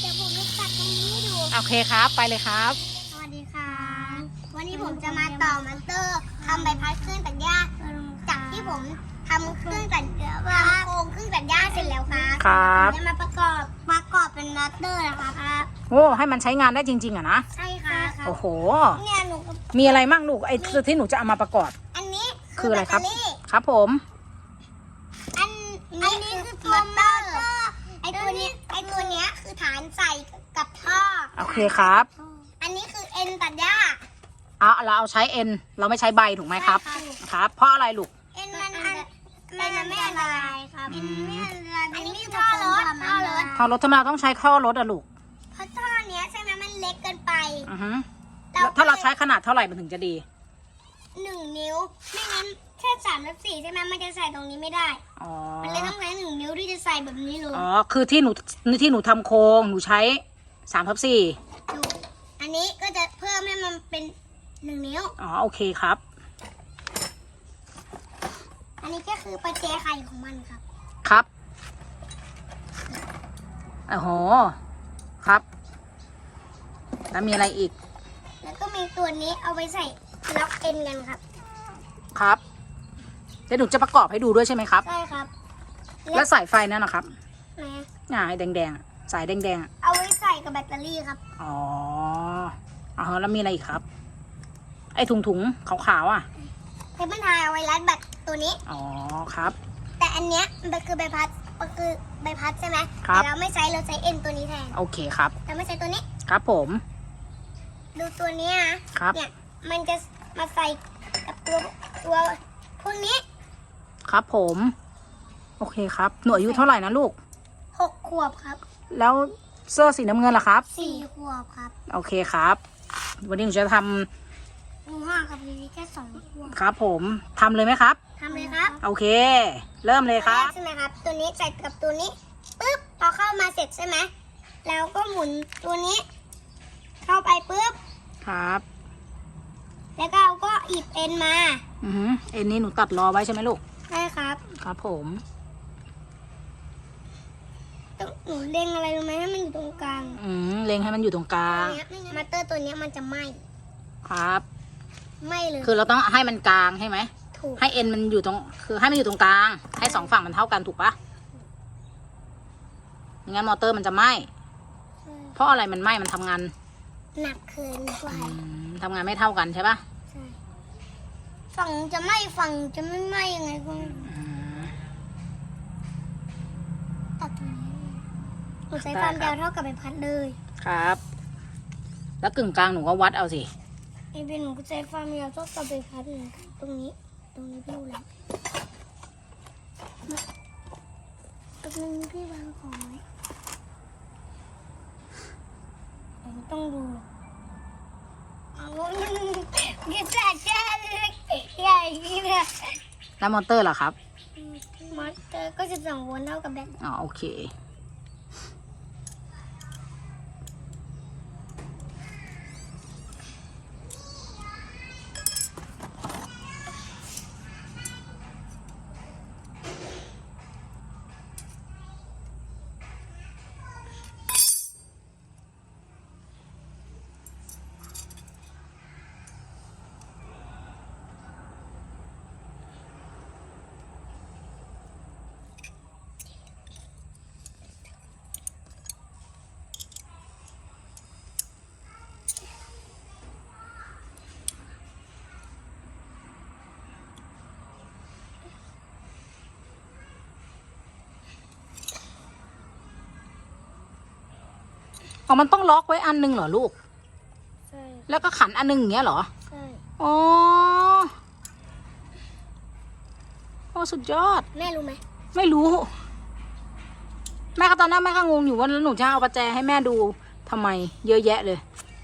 เดี๋ยวผมจะตัดตรงนี้ให้ดู โอเคครับ ไปเลยครับ สวัสดีค่ะ วันนี้ผมจะมาต่อมันเตอร์ทำใบพัดเครื่องตัดหญ้าจากที่ผมทำเครื่องตัดหญ้าทำโครงเครื่องตัดหญ้าเสร็จแล้วครับครับ ผมจะมาประกอบประกอบเป็นมัตเตอร์นะครับโอ้ให้มันใช้งานได้จริง ๆอะนะ ใช่ครับโอ้โห เนี่ยหนูก็มีอะไรมั่งลูกไอ้ที่หนูจะเอามาประกอบ อันนี้คืออะไรครับ แตเตรี่ครับผม อันอันนี้คือตัวมอเตอร์ไอตัวนี้ไอตัวเนี้ยคือ ฐานใส่กับท่อ โอเคครับ อันนี้คือเอ็นตัดหญ้าเอาเราเอาใช้เอ็น เราไม่ใช้ใบถูกไหมครับใช่ค่ะครับ เพราะอะไรลูก เอ็นมันอันมันไม่อันตรายครับอืมไม่อันตรายอันนี้คือท่อรถท่อรถท่อรถทำไมเราต้องใช้ท่อรถอะลูก เพราะท่อเนี้ยใช่ไหมมันเล็กเกินไปอือฮึแล้วถ้าเราใช้ขนาดเท่าไหร่มันถึงจะดี หนึ่งนิ้ว ไม่งั้น แค่สามและสี่ใช่ไหมมันจะใส่ตรงนี้ไม่ได้ อ๋อ มันเลยต้องใช้หนึ่งนิ้วที่จะใส่แบบนี้เลยอ๋อ คือที่หนูที่หนูทำโครงหนูใช้สามทับสี่ดูอันนี้ก็จะเพิ่มให้มันเป็นหนึ่งนิ้ว อ๋อ โอเคครับ อันนี้ก็คือประแจไข่ของมันครับ ครับโอ้โห ครับ แล้วมีอะไรอีก แล้วก็มีตัวนี้เอาไว้ใส่ล็อกเอ็นกันครับ ครับ เดี๋ยวหนูจะประกอบให้ดูด้วยใช่ไหมครับ ใช่ครับแล้วสายไฟนั่นนะครับนะอ่าไอ้แดงๆอะสายแดงๆอะเอาไว้ใส่กับแบตเตอรี่ครับ อ๋ออ๋อแล้วมีอะไรอีกครับ ไอ้ถุงถุงๆขาวๆอะเทปมันทายเอาไว้รัดแบตตัวนี้ อ๋อครับ แต่อันเนี้ยมันคือใบพัดมันคือใบพัดใช่ไหมครับ แต่เราไม่ใช้เราใช้เอ็นตัวนี้แทนโอเคครับ เราไม่ใช้ตัวนี้ ครับผมดูตัวเนี้ยนะครับ เนี่ยมันจะมาใส่กับตัวตัวพวกนี้ ครับ ผม โอเคครับหนูอายุเท่าไหร่นะลูกหกขวบครับ แล้วเสื้อสีน้ำเงินล่ะครับ สี่ขวบครับโอเคครับ วันนี้หนูจะทำหนูห่างกับพีพีแค่สองขวบครับ ผมทำเลยไหมครับ ทำเลยครับโอเค เริ่มเลยครับ ใช่ไหมครับ ตัวนี้ใส่กับตัวนี้ปึ๊บพอเข้ามาเสร็จใช่ไหมแล้วก็หมุนตัวนี้ เข้าไปปึ๊บครับ แล้วก็เอาก็หยิบเอ็นมา อือหือเอ็นนี้หนูตัดรอไว้ใช่ไหมลูก ใช่ครับครับผมต้องหนูเล็งอะไรรู้ไหมให้มันอยู่ตรงกลางอืมเล็งให้มันอยู่ตรงกลาตัวงเนี้ยไม่งั้นมาเตอร์ตัวเนี้ยมันจะไหม้ครับ ไหม้เลยคือเราต้องให้มันกลางใช่ไหม ถูกให้เอ็นมันอยู่ตรง คือให้มันอยู่ตรงกลาง ให้สองฝั่งมันเท่ากันถูกปะไม่งั้นมอเตอร์มันจะไหม้ เพราะอะไรมันไหม้มันทำงานหนักเกินไปอืมทำงานไม่เท่ากันใช่ปะใช่ ฝั่งจะไหม้ฝั่งจะไม่ไหม้ยังไงก็ไม่รู้อืมตัดตรงนี้หนูใช้ความยาวเท่ากับใบพัดเลยครับ แล้วกึ่งกลางหนูก็วัดเอาสิไอเบนหนูก็ใช้ความยาวเท่ากับใบพัดเหมือนกันตรงนี้ ตรงนี้พี่ดูแล้วตรงนึงพี่วางของไว้ผมต้องดูเอากินแต่แค่เล็ก ใหญ่นี่นะแล้วมอเตอร์ล่ะครับ มอเตอร์ก็จะสองโวลต์เท่ากับแบต อ๋อโอเค อ๋อมันต้องล็อกไว้อันหนึงเหรอลูก ใช่แล้วก็ขันอันหนึงอย่างเงี้ยเหรอ ใช่อ๋อ โอ้สุดยอด แม่รู้ไหมไม่รู้ แม่ก็ตอนนั้นแม่ก็งงอยู่ว่าแล้วหนูจะเอาประแจให้แม่ดูทำไม เยอะแยะเลย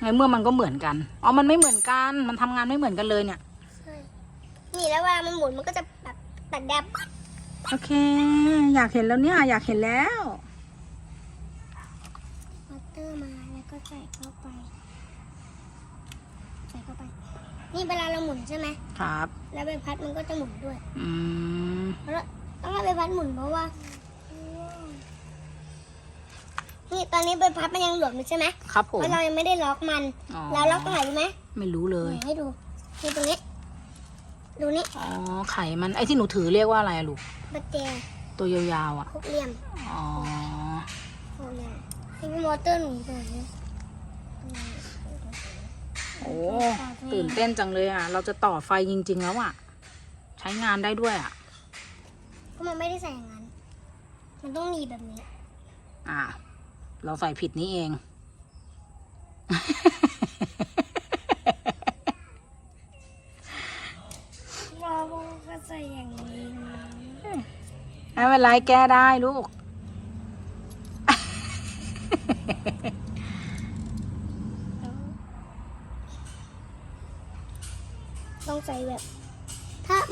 ไงเมื่อมันก็เหมือนกัน อ๋อ มันไม่เหมือนกัน มันทำงานไม่เหมือนกันเลยเนี่ย ใช่นี่แล้วเวลามันหมุนมันก็จะแบบตัดแดบ โอเค อยากเห็นแล้วเนี่ย อยากเห็นแล้ว มอเตอร์มาแล้วก็ใส่เข้าไป ใส่เข้าไป นี่เวลาเราหมุนใช่ไหมครับ แล้วใบพัดมันก็จะหมุนด้วย อืมเพราะต้องให้ใบพัดหมุนเพราะว่านนี่ตอนนี้ใบพัดมันยังหลวมอยู่ใช่ไหมครับผเพมราะเรายังไม่ได้ล็อกมัน อ๋อ เราล็อกตรงไหนรู้ไหมไม่รู้เลย ให้ดูนี่ตรงนี้ ดูนี่อ๋อ ไข่มัน ไอ้ที่หนูถือเรียกว่าอะไรอะลูกบัตเจตัวยาวๆอะ หกเหลี่ยมอ๋อ หกเหลี่ยมนี่เป็นมอเตอร์หนูตัวนี้ โอ้ตื่นเต้นจังเลยอะ เราจะต่อไฟจริง ๆ แล้วอะ ใช้งานได้ด้วยอะ ก็มันไม่ได้ใส่อย่างนั้น มันต้องมีแบบนี้ อ่า เราใส่ผิดนี้เอง เราก็ใส่อย่างนี้ไม่เป็นไรแก้ได้ลูก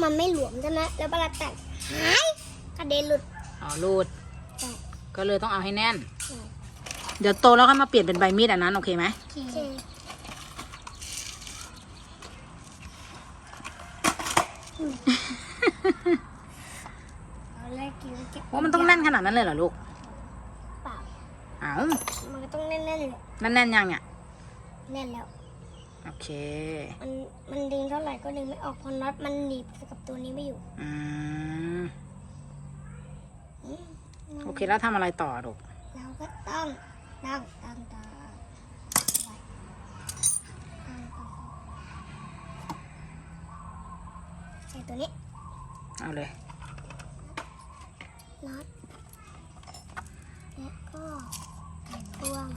มันไม่หลวมใช่ไหมแล้วเวลาแตกหายกระเด็นหลุดอ๋อรูด ใช่ก็เลยต้องเอาให้แน่น ใช่เดี๋ยวโตแล้วค่อยมาเปลี่ยนเป็นใบมีดอันนั้นโอเคไหม โอเคเอาแรกกินเก็บว่ามันต้องแน่นขนาดนั้นเลยเหรอลูก เปล่า เอามันก็ต้องแน่นๆเลยแน่นๆยังเนี่ย แน่นแล้ว โอเค มันมันดึงเท่าไหร่ก็ดึงไม่ออกเพราะน็อตมันหนีบกับตัวนี้ไม่อยู่อืมอืมโอเคแล้วทำอะไรต่อลูกเราก็ต้องตั้งตั้งต่อไว้ตั้งต่อใส่ตัวนี้ เอาเลยน็อตและก็ไขควง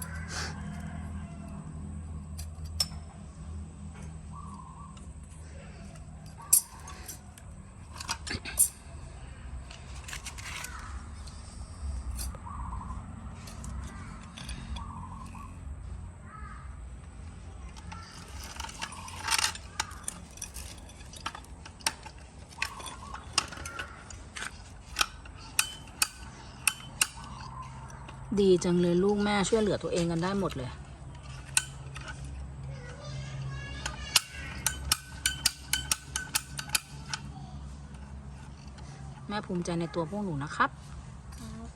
ดีจังเลยลูกแม่ช่วยเหลือตัวเองกันได้หมดเลย แม่ภูมิใจในตัวพวกหนูนะครับครับ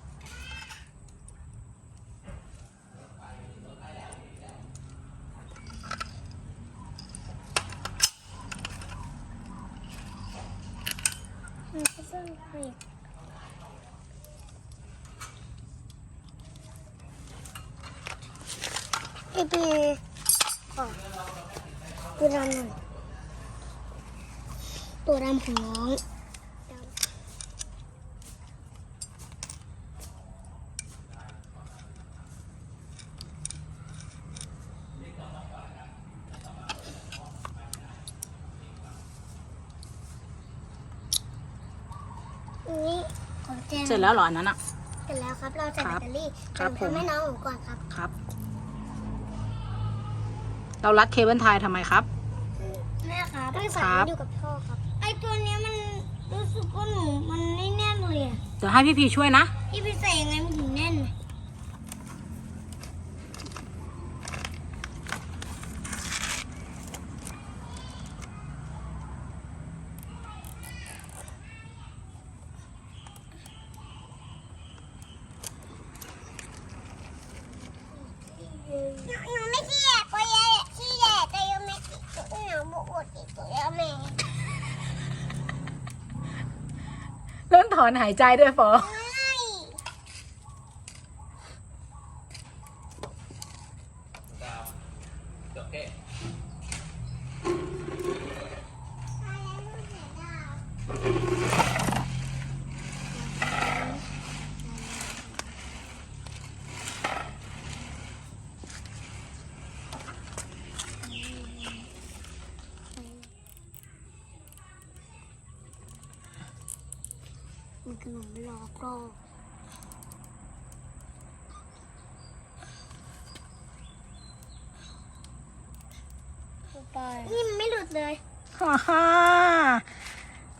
มัน ก็ต้องเบรกไอปีก่อนตัวดำหน่อยตัวดำของน้องดำนี่ของเจนเสร็จแล้วเหรออันนั้นอะ เสร็จแล้วครับ เราใส่คแบรับตเตอรี่ครับจะผม ทำให้น้องหนูก่อนครับ ครับ เรารัดเคเบิลไทยทำไมครับ แม่ครับต้องใส่ครับไว้อยู่กับพ่อครับ ไอตัวเนี้ยมันรู้สึกว่าหนูมันไม่แน่นเลยอะเดี๋ยวให้พี่พีช่วยนะ พี่ไปใส่ยังไงมันถึงแน่นอะหนูหนูไม่ขี้แยกก็แย่ขี้แยกแต่ยังไม่ขี้หนูบอกอดอีกตัวยังไม่ เริ่มถ อนหายใจด้วยฟอ ม่มีขนมรอก็นี่มันไม่หลุดเลยฮ่าฮ่า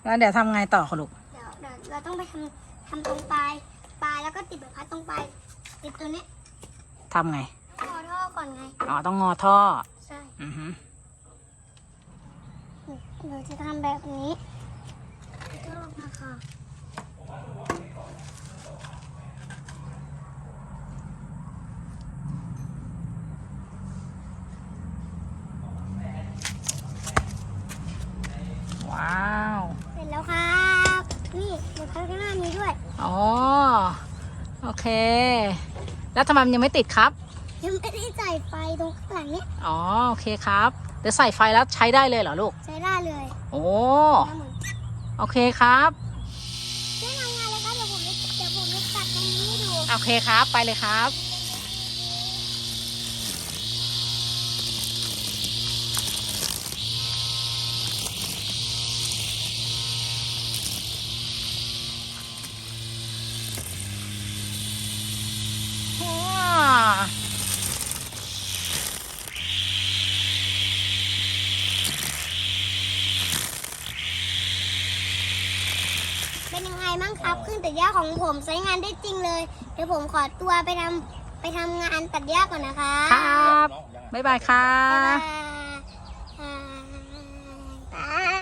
แล้วเดี๋ยวทำไงต่อคะลูกเดี๋ยวเดี๋ยวเราต้องไปทำทำตรงปลายปลายแล้วก็ติดแบบพัดตรงปลายติดตัวนี้ทำไงต่อท่อก่อนไงอ๋อต้องงอท่อใช่อือฮึเราจะทำแบบนี้ท่อมาค่ะ ว้าว เสร็จแล้วครับ นี่เนข้างหน้านี้ด้วยอ๋อ โอเค แล้วทำไมมันยังไม่ติดครับ ยังไม่ได้ใส่ไฟตรงข้างหลังเนี้ยอ๋อ โอเคครับ เดี๋ยวใส่ไฟแล้วใช้ได้เลยเหรอลูก ใช้ได้เลยโอ้โอเคครับ โอเคครับ ไปเลยครับว้าเป็นยังไงบ้างครับเครื่องตัดหญ้าของผมใช้งานได้จริงเลย เดี๋ยวผมขอตัวไปทำไปทำงานตัดหญ้าก่อนนะคะ ครับ บ๊ายบายครับ๊ายบบาย